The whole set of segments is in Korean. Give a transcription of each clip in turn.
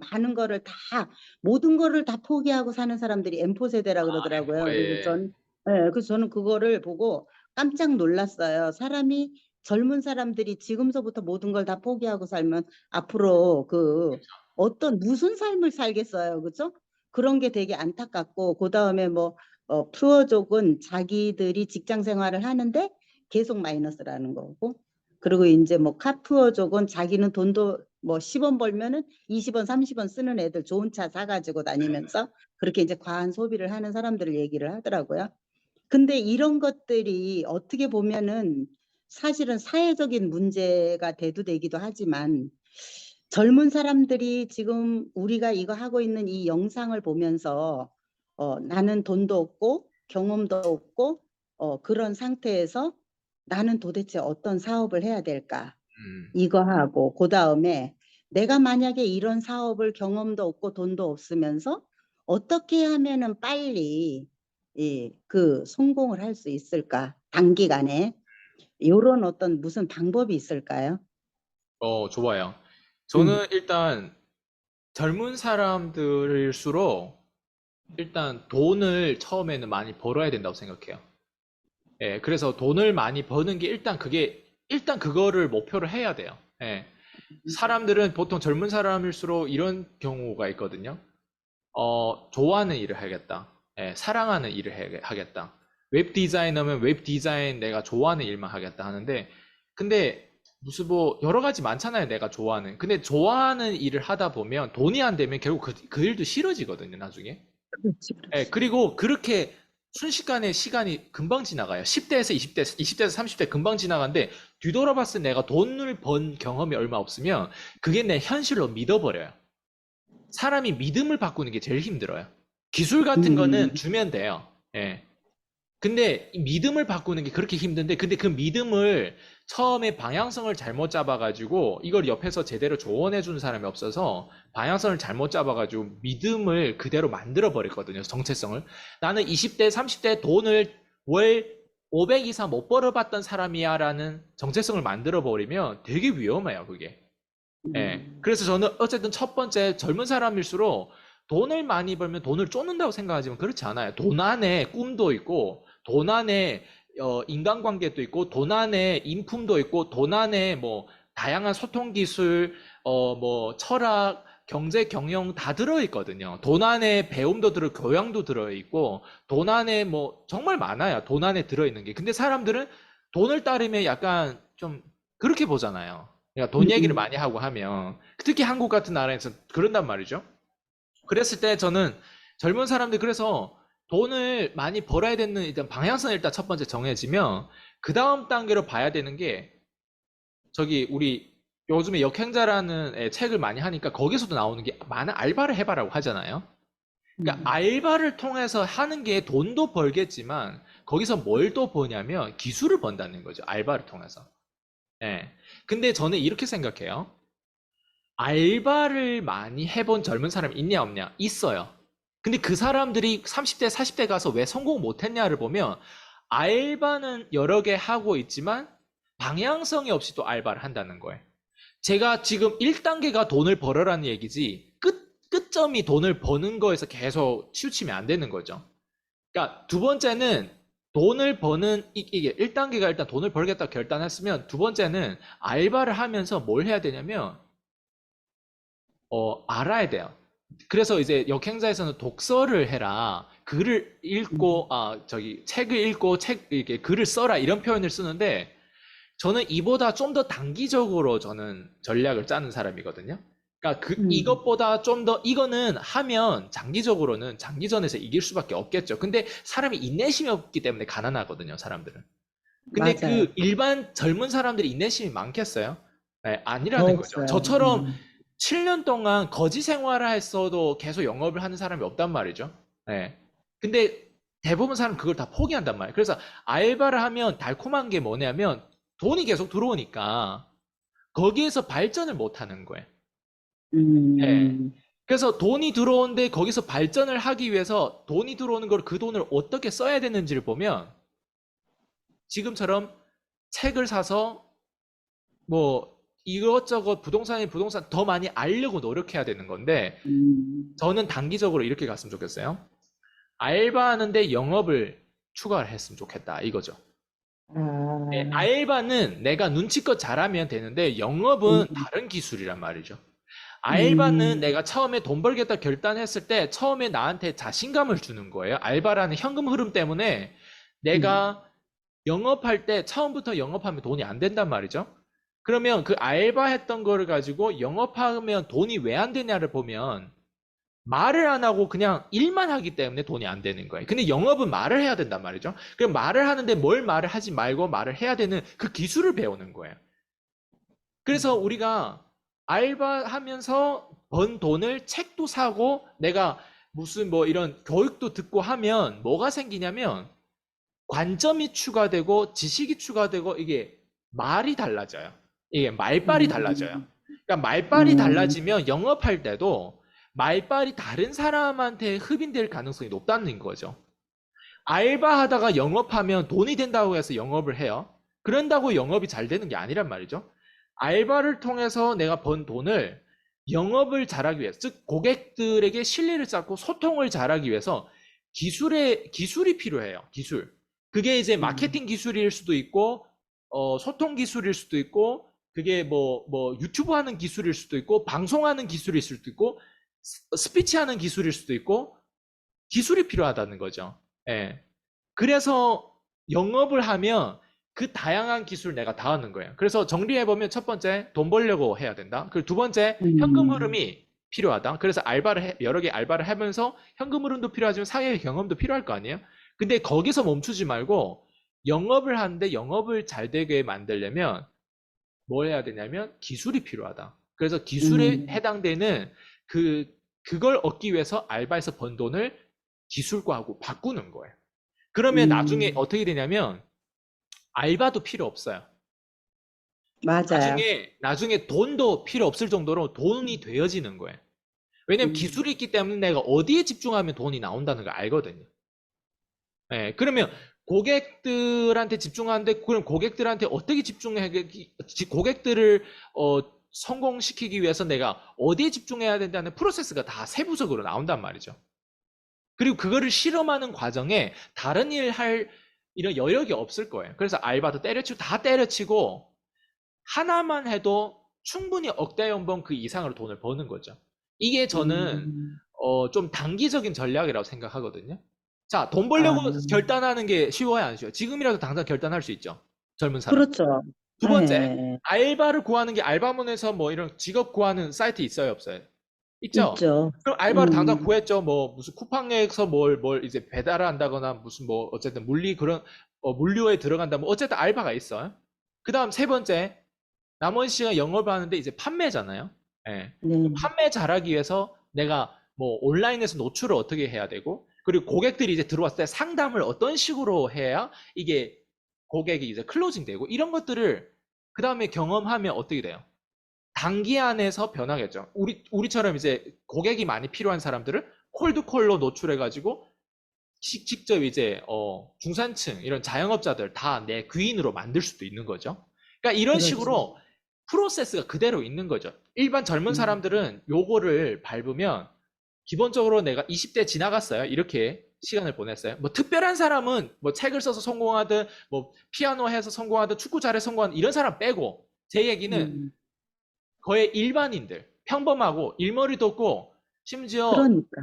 많은 거를 다 모든 거를 다 포기하고 사는 사람들이 M4 세대라 그러더라고요. M4, 예. 그래서 전 예, 그래서 저는 그거를 보고 깜짝 놀랐어요. 사람이 젊은 사람들이 지금서부터 모든 걸 다 포기하고 살면 앞으로 그 어떤 무슨 삶을 살겠어요. 그죠? 그런 게 되게 안타깝고 그다음에 뭐 어, 푸어족은 자기들이 직장 생활을 하는데 계속 마이너스라는 거고 그리고 이제 뭐 카푸어족은 자기는 돈도 뭐 10원 벌면은 20원, 30원 쓰는 애들 좋은 차 사가지고 다니면서 그렇게 이제 과한 소비를 하는 사람들을 얘기를 하더라고요. 근데 이런 것들이 어떻게 보면은 사실은 사회적인 문제가 대두되기도 하지만 젊은 사람들이 지금 우리가 이거 하고 있는 이 영상을 보면서 어, 나는 돈도 없고 경험도 없고 어, 그런 상태에서 나는 도대체 어떤 사업을 해야 될까? 음. 이거 하고 그 다음에 내가 만약에 이런 사업을 경험도 없고 돈도 없으면서 어떻게 하면은 빨리 이, 그 성공을 할 수 있을까? 단기간에 요런 어떤 무슨 방법이 있을까요? 어, 좋아요. 저는 음. 일단 젊은 사람들일수록 일단 돈을 처음에는 많이 벌어야 된다고 생각해요. 예, 그래서 돈을 많이 버는 게 일단 그게 일단 그거를 목표로 해야 돼요. 예. 사람들은 보통 젊은 사람일수록 이런 경우가 있거든요. 어, 좋아하는 일을 하겠다. 예, 사랑하는 일을 해- 하겠다. 웹 디자이너면 웹 디자인 내가 좋아하는 일만 하겠다 하는데, 근데 무슨 뭐 여러 가지 많잖아요. 내가 좋아하는. 근데 좋아하는 일을 하다 보면 돈이 안 되면 결국 그, 그 일도 싫어지거든요, 나중에. 그렇지, 예, 그리고 그렇게 순식간에 시간이 금방 지나가요. 10대에서 20대, 20대에서 30대 금방 지나가는데 뒤돌아봤을 때 내가 돈을 번 경험이 얼마 없으면 그게 내 현실로 믿어버려요. 사람이 믿음을 바꾸는 게 제일 힘들어요. 기술 같은 거는 음. 주면 돼요. 예. 근데 이 믿음을 바꾸는 게 그렇게 힘든데 근데 그 믿음을 처음에 방향성을 잘못 잡아가지고 이걸 옆에서 제대로 조언해 주는 사람이 없어서 방향성을 잘못 잡아가지고 믿음을 그대로 만들어 버렸거든요. 정체성을. 나는 20대, 30대 돈을 월 500 이상 못 벌어봤던 사람이야 라는 정체성을 만들어 버리면 되게 위험해요, 그게. 예. 음. 그래서 저는 어쨌든 첫 번째 젊은 사람일수록 돈을 많이 벌면 돈을 쫓는다고 생각하지만 그렇지 않아요. 돈 안에 꿈도 있고, 돈 안에 어, 인간관계도 있고, 돈 안에 인품도 있고, 돈 안에 뭐 다양한 소통 기술, 어, 뭐 철학, 경제, 경영 다 들어 있거든요. 돈 안에 배움도 들어, 교양도 들어 있고, 돈 안에 뭐 정말 많아요. 돈 안에 들어 있는 게. 근데 사람들은 돈을 따르면 약간 좀 그렇게 보잖아요. 그러니까 돈 음, 얘기를 음. 많이 하고 하면 특히 한국 같은 나라에서 그런단 말이죠. 그랬을 때 저는 젊은 사람들 그래서 돈을 많이 벌어야 되는 일단 방향성을 일단 첫 번째 정해지면 그 다음 단계로 봐야 되는 게 저기 우리 요즘에 역행자라는 애 책을 많이 하니까 거기서도 나오는 게 많은 알바를 해봐라고 하잖아요. 그러니까 음. 알바를 통해서 하는 게 돈도 벌겠지만 거기서 뭘 또 버냐면 기술을 번다는 거죠. 알바를 통해서. 예. 근데 저는 이렇게 생각해요. 알바를 많이 해본 젊은 사람이 있냐 없냐? 있어요. 근데 그 사람들이 30대, 40대 가서 왜 성공 못했냐를 보면 알바는 여러 개 하고 있지만 방향성이 없이 또 알바를 한다는 거예요. 제가 지금 1단계가 돈을 벌어라는 얘기지 끝, 끝점이 돈을 버는 거에서 계속 치우치면 안 되는 거죠. 그러니까 두 번째는 돈을 버는 이- 이게 1단계가 일단 돈을 벌겠다 결단했으면 두 번째는 알바를 하면서 뭘 해야 되냐면 어, 알아야 돼요. 그래서 이제 역행자에서는 독서를 해라. 글을 읽고, 아, 저기, 책을 읽고, 책, 이렇게 글을 써라. 이런 표현을 쓰는데, 저는 이보다 좀 더 단기적으로 저는 전략을 짜는 사람이거든요. 그러니까 그, 음. 이것보다 좀 더, 이거는 하면 장기적으로는 장기전에서 이길 수밖에 없겠죠. 근데 사람이 인내심이 없기 때문에 가난하거든요, 사람들은. 근데 맞아요. 그 일반 젊은 사람들이 인내심이 많겠어요? 네, 아니라는 거죠. 없어요. 저처럼 음. 7년 동안 거지 생활을 했어도 계속 영업을 하는 사람이 없단 말이죠. 네. 근데 대부분 사람 그걸 다 포기한단 말이에요. 그래서 알바를 하면 달콤한 게 뭐냐면 돈이 계속 들어오니까 거기에서 발전을 못 하는 거예요. 음. 네. 그래서 돈이 들어오는데 거기서 발전을 하기 위해서 돈이 들어오는 걸 그 돈을 어떻게 써야 되는지를 보면 지금처럼 책을 사서 뭐 이것저것 부동산이 부동산 더 많이 알려고 노력해야 되는 건데 음, 저는 단기적으로 이렇게 갔으면 좋겠어요. 알바하는데 영업을 추가를 했으면 좋겠다 이거죠. 아, 네, 알바는 내가 눈치껏 잘하면 되는데 영업은 음. 다른 기술이란 말이죠. 알바는 음. 내가 처음에 돈 벌겠다 결단했을 때 처음에 나한테 자신감을 주는 거예요. 알바라는 현금 흐름 때문에 내가 영업할 때 처음부터 영업하면 돈이 안 된단 말이죠. 그러면 그 알바 했던 거를 가지고 영업하면 돈이 왜 안 되냐를 보면 말을 안 하고 그냥 일만 하기 때문에 돈이 안 되는 거예요. 근데 영업은 말을 해야 된단 말이죠. 그럼 말을 하는데 뭘 말을 하지 말고 말을 해야 되는 그 기술을 배우는 거예요. 그래서 우리가 알바하면서 번 돈을 책도 사고 내가 무슨 뭐 이런 교육도 듣고 하면 뭐가 생기냐면 관점이 추가되고 지식이 추가되고 이게 말이 달라져요. 이게 말빨이 음. 달라져요. 그러니까 말빨이 음. 달라지면 영업할 때도 말빨이 다른 사람한테 흡인될 가능성이 높다는 거죠. 알바하다가 영업하면 돈이 된다고 해서 영업을 해요. 그런다고 영업이 잘 되는 게 아니란 말이죠. 알바를 통해서 내가 번 돈을 영업을 잘하기 위해서, 즉 고객들에게 신뢰를 쌓고 소통을 잘하기 위해서 기술의 기술이 필요해요. 기술. 그게 이제 음. 마케팅 기술일 수도 있고, 어, 소통 기술일 수도 있고, 그게 뭐, 뭐, 유튜브 하는 기술일 수도 있고, 방송하는 기술일 수도 있고, 스- 스피치 하는 기술일 수도 있고, 기술이 필요하다는 거죠. 예. 그래서 영업을 하면 그 다양한 기술 내가 다 하는 거예요. 그래서 정리해보면 첫 번째, 돈 벌려고 해야 된다. 그리고 두 번째, 음. 현금 흐름이 필요하다. 그래서 알바를 해, 여러 개 알바를 하면서 현금 흐름도 필요하지만 사회 경험도 필요할 거 아니에요? 근데 거기서 멈추지 말고 영업을 하는데 영업을 잘 되게 만들려면 뭘 해야 되냐면 기술이 필요하다. 그래서 기술에 음. 해당되는 그, 그걸 얻기 위해서 알바에서 번 돈을 기술과하고 바꾸는 거예요. 그러면 음. 나중에 어떻게 되냐면 알바도 필요 없어요. 맞아요. 나중에 나중에 돈도 필요 없을 정도로 돈이 되어지는 거예요. 왜냐면 음. 기술이 있기 때문에 내가 어디에 집중하면 돈이 나온다는 걸 알거든요. 예, 그러면 고객들한테 집중하는데 그럼 고객들한테 어떻게 집중해 고객들을 어, 성공시키기 위해서 내가 어디에 집중해야 된다는 프로세스가 다 세부적으로 나온단 말이죠. 그리고 그거를 실험하는 과정에 다른 일 할 이런 여력이 없을 거예요. 그래서 알바도 때려치고 다 때려치고 하나만 해도 충분히 억대 연봉 그 이상으로 돈을 버는 거죠. 이게 저는 음. 어, 좀 단기적인 전략이라고 생각하거든요. 자, 돈 벌려고 아. 결단하는 게 쉬워야 안 쉬워요? 지금이라도 당장 결단할 수 있죠. 젊은 사람. 그렇죠. 두 번째, 네, 알바를 구하는 게 알바몬에서 뭐 이런 직업 구하는 사이트 있어요, 없어요? 있죠? 있죠. 그럼 알바를 음. 당장 구했죠. 뭐 무슨 쿠팡에서 뭘 뭘 이제 배달을 한다거나 무슨 뭐 어쨌든 물리 그런 어, 물류에 들어간다. 뭐 어쨌든 알바가 있어요. 그다음 세 번째 나머지 시간 영업을 하는데 이제 판매잖아요. 예. 네. 판매 잘하기 위해서 내가 뭐 온라인에서 노출을 어떻게 해야 되고 그리고 고객들이 이제 들어왔을 때 상담을 어떤 식으로 해야 이게 고객이 이제 클로징 되고 이런 것들을 그 다음에 경험하면 어떻게 돼요? 단기 안에서 변하겠죠. 우리 우리처럼 이제 고객이 많이 필요한 사람들을 콜드콜로 노출해가지고 시- 직접 이제 어, 중산층 이런 자영업자들 다 내 귀인으로 만들 수도 있는 거죠. 그러니까 이런 그렇지. 식으로 프로세스가 그대로 있는 거죠. 일반 젊은 음. 사람들은 요거를 밟으면 기본적으로 내가 20대 지나갔어요. 이렇게 시간을 보냈어요. 뭐 특별한 사람은 뭐 책을 써서 성공하든 뭐 피아노 해서 성공하든 축구 잘해 성공하든 이런 사람 빼고 제 얘기는 음. 거의 일반인들 평범하고 일머리도 없고 심지어 그러니까.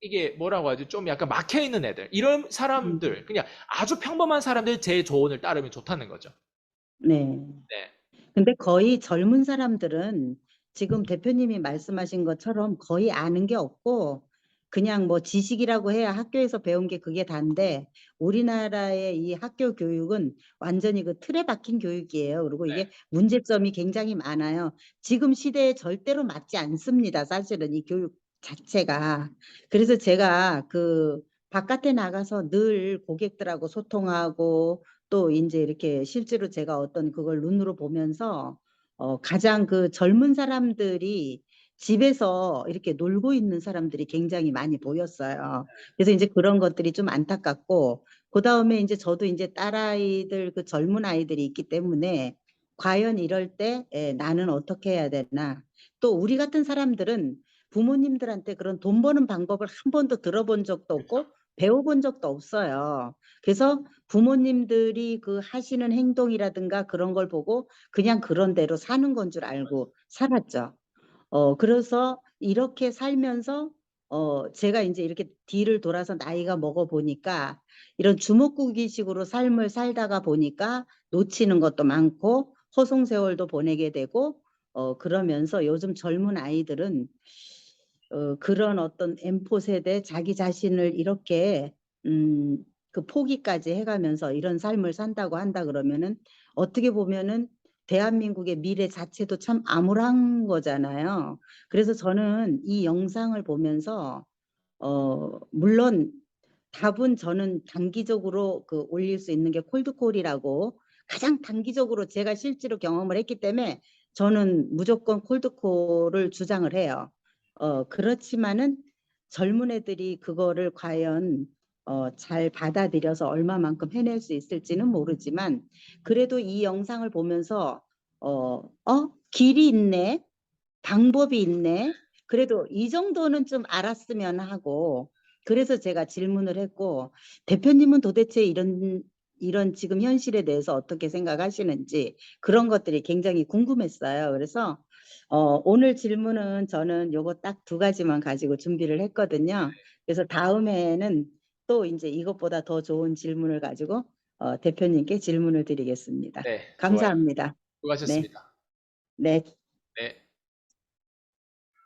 이게 뭐라고 하지? 좀 약간 막혀 있는 애들. 이런 사람들, 그냥 아주 평범한 사람들 제 조언을 따르면 좋다는 거죠. 네. 네. 근데 거의 젊은 사람들은 지금 대표님이 말씀하신 것처럼 거의 아는 게 없고 그냥 뭐 지식이라고 해야 학교에서 배운 게 그게 다인데 우리나라의 이 학교 교육은 완전히 그 틀에 박힌 교육이에요. 그리고 이게 문제점이 굉장히 많아요. 지금 시대에 절대로 맞지 않습니다. 사실은 이 교육 자체가. 그래서 제가 그 바깥에 나가서 늘 고객들하고 소통하고 또 이제 이렇게 실제로 제가 어떤 그걸 눈으로 보면서 어 가장 그 젊은 사람들이 집에서 이렇게 놀고 있는 사람들이 굉장히 많이 보였어요. 그래서 이제 그런 것들이 좀 안타깝고 그 다음에 이제 저도 이제 딸아이들 그 젊은 아이들이 있기 때문에 과연 이럴 때 에, 나는 어떻게 해야 되나? 또 우리 같은 사람들은 부모님들한테 그런 돈 버는 방법을 한 번도 들어본 적도 없고 배워본 적도 없어요. 그래서 부모님들이 그 하시는 행동이라든가 그런 걸 보고 그냥 그런 대로 사는 건 줄 알고 살았죠. 어, 그래서 이렇게 살면서 어, 제가 이제 이렇게 뒤를 돌아서 나이가 먹어 보니까 이런 주먹구기식으로 삶을 살다가 보니까 놓치는 것도 많고 허송 세월도 보내게 되고 어, 그러면서 요즘 젊은 아이들은 어, 그런 어떤 M4 세대 자기 자신을 이렇게 음, 그 포기까지 해가면서 이런 삶을 산다고 한다 그러면은 어떻게 보면은 대한민국의 미래 자체도 참 암울한 거잖아요. 그래서 저는 이 영상을 보면서 어, 물론 답은 저는 단기적으로 그 올릴 수 있는 게 콜드콜이라고 가장 단기적으로 제가 실제로 경험을 했기 때문에 저는 무조건 콜드콜을 주장을 해요. 어, 그렇지만은 젊은 애들이 그거를 과연 어, 잘 받아들여서 얼마만큼 해낼 수 있을지는 모르지만 그래도 이 영상을 보면서 어, 어, 길이 있네, 방법이 있네. 그래도 이 정도는 좀 알았으면 하고 그래서 제가 질문을 했고 대표님은 도대체 이런 이런 지금 현실에 대해서 어떻게 생각하시는지 그런 것들이 굉장히 궁금했어요. 그래서 어, 오늘 질문은 저는 요거 딱 두 가지만 가지고 준비를 했거든요. 그래서 다음에는 또 이제 이것보다 더 좋은 질문을 가지고 어, 대표님께 질문을 드리겠습니다. 네. 감사합니다. 수고하셨습니다. 네. 네.